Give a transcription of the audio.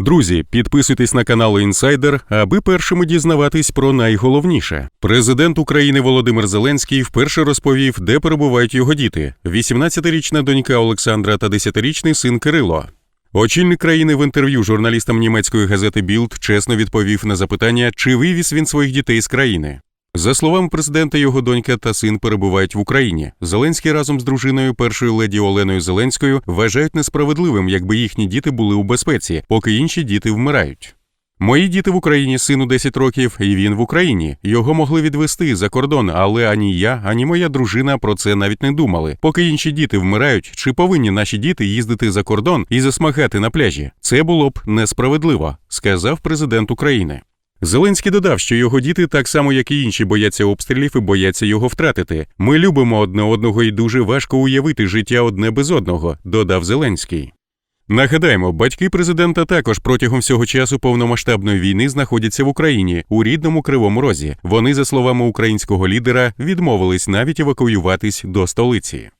Друзі, підписуйтесь на канал Інсайдер, аби першими дізнаватись про найголовніше. Президент України Володимир Зеленський вперше розповів, де перебувають його діти: 18-річна донька Олександра та 10-річний син Кирило. Очільник країни в інтерв'ю журналістам німецької газети Білд чесно відповів на запитання, чи вивіз він своїх дітей з країни. За словами президента, його донька та син перебувають в Україні. Зеленський разом з дружиною першої леді Оленою Зеленською вважають несправедливим, якби їхні діти були у безпеці, поки інші діти вмирають. Мої діти в Україні, сину 10 років, і він в Україні. Його могли відвести за кордон, але ані я, ані моя дружина про це навіть не думали. Поки інші діти вмирають, чи повинні наші діти їздити за кордон і засмагати на пляжі? Це було б несправедливо, сказав президент України. Зеленський додав, що його діти, так само як і інші, бояться обстрілів і бояться його втратити. Ми любимо одне одного і дуже важко уявити життя одне без одного, додав Зеленський. Нагадаємо, батьки президента також протягом всього часу повномасштабної війни знаходяться в Україні у рідному Кривому Розі. Вони, за словами українського лідера, відмовились навіть евакуюватись до столиці.